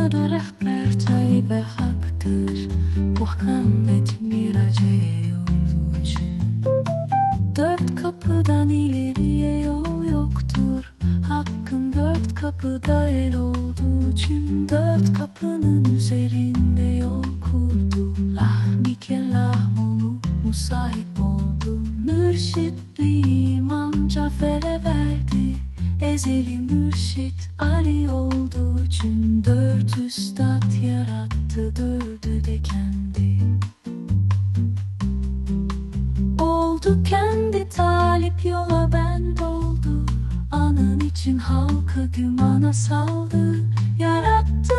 Dünyada rehber Tayyip haktır Muhammed mirace yolu için Dört kapıdan ileriye yol yoktur. Hakkın dört kapıda el olduğu için Dört kapının üzerinde yol kurdu Lahmike lahmolu musahip oldu. Mürşitli imam Cafer'e verdi Ezeli mürşit Ali olduğu için Dört üstad yarattı dördü de kendi. Oldu kendi talip yola ben doldu. Anın için halkı gümana saldı. Yarattı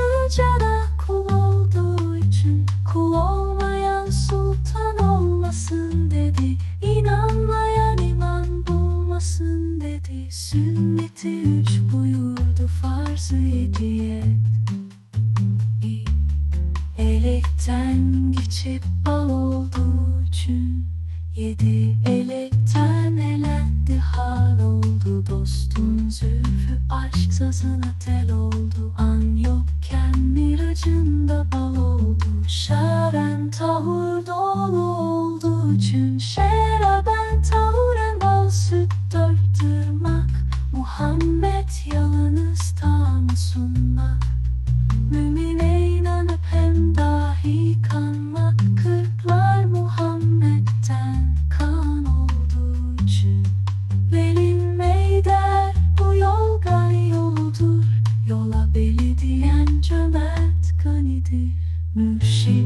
Sünneti üç buyurdu farzı yediye Elekten geçip bal olduğu için Yedi. Elekten elendi hal oldu Dostun zülfü aşk sazına tel oldu. An yokken Muhammed yalınız tamı sunmak Mümine inanıp hem dahi kanmak Kırklar Muhammed'den kan olduğu için. Verilmeyi der bu yol gani yoludur. Yola beli diyen cömert ganidir Mürşid